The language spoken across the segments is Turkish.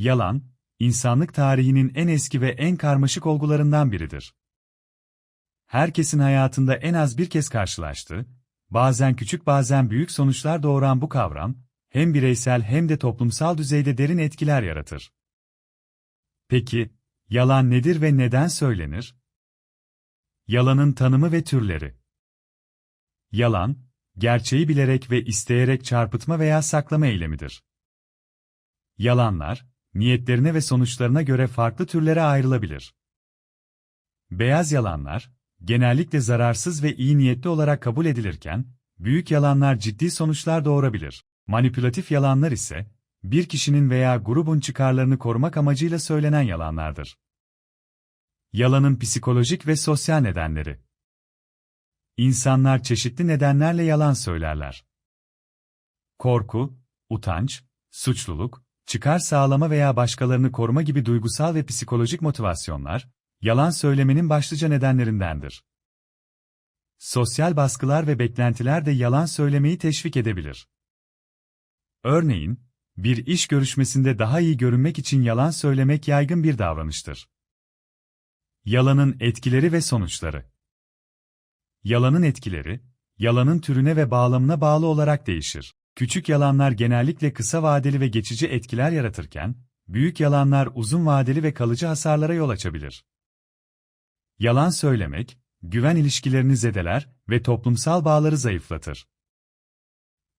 Yalan, insanlık tarihinin en eski ve en karmaşık olgularından biridir. Herkesin hayatında en az bir kez karşılaştığı, bazen küçük bazen büyük sonuçlar doğuran bu kavram, hem bireysel hem de toplumsal düzeyde derin etkiler yaratır. Peki, yalan nedir ve neden söylenir? Yalanın tanımı ve türleri. Yalan, gerçeği bilerek ve isteyerek çarpıtma veya saklama eylemidir. Yalanlar, niyetlerine ve sonuçlarına göre farklı türlere ayrılabilir. Beyaz yalanlar, genellikle zararsız ve iyi niyetli olarak kabul edilirken, büyük yalanlar ciddi sonuçlar doğurabilir. Manipülatif yalanlar ise, bir kişinin veya grubun çıkarlarını korumak amacıyla söylenen yalanlardır. Yalanın psikolojik ve sosyal nedenleri İnsanlar çeşitli nedenlerle yalan söylerler. Korku, utanç, suçluluk, çıkar sağlama veya başkalarını koruma gibi duygusal ve psikolojik motivasyonlar, yalan söylemenin başlıca nedenlerindendir. Sosyal baskılar ve beklentiler de yalan söylemeyi teşvik edebilir. Örneğin, bir iş görüşmesinde daha iyi görünmek için yalan söylemek yaygın bir davranıştır. Yalanın etkileri ve sonuçları Yalanın etkileri, yalanın türüne ve bağlamına bağlı olarak değişir. Küçük yalanlar genellikle kısa vadeli ve geçici etkiler yaratırken, büyük yalanlar uzun vadeli ve kalıcı hasarlara yol açabilir. Yalan söylemek, güven ilişkilerini zedeler ve toplumsal bağları zayıflatır.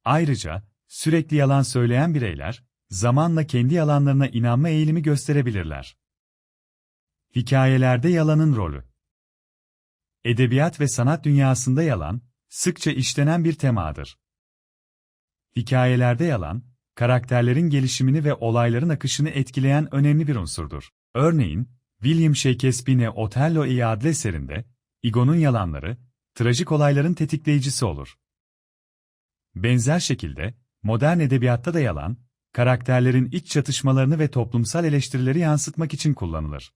Ayrıca, sürekli yalan söyleyen bireyler, zamanla kendi yalanlarına inanma eğilimi gösterebilirler. Hikayelerde yalanın rolü Edebiyat ve sanat dünyasında yalan, sıkça işlenen bir temadır. Hikayelerde yalan, karakterlerin gelişimini ve olayların akışını etkileyen önemli bir unsurdur. Örneğin, William Shakespeare'in Othello'yu adlı eserinde, Igo'nun yalanları, trajik olayların tetikleyicisi olur. Benzer şekilde, modern edebiyatta da yalan, karakterlerin iç çatışmalarını ve toplumsal eleştirileri yansıtmak için kullanılır.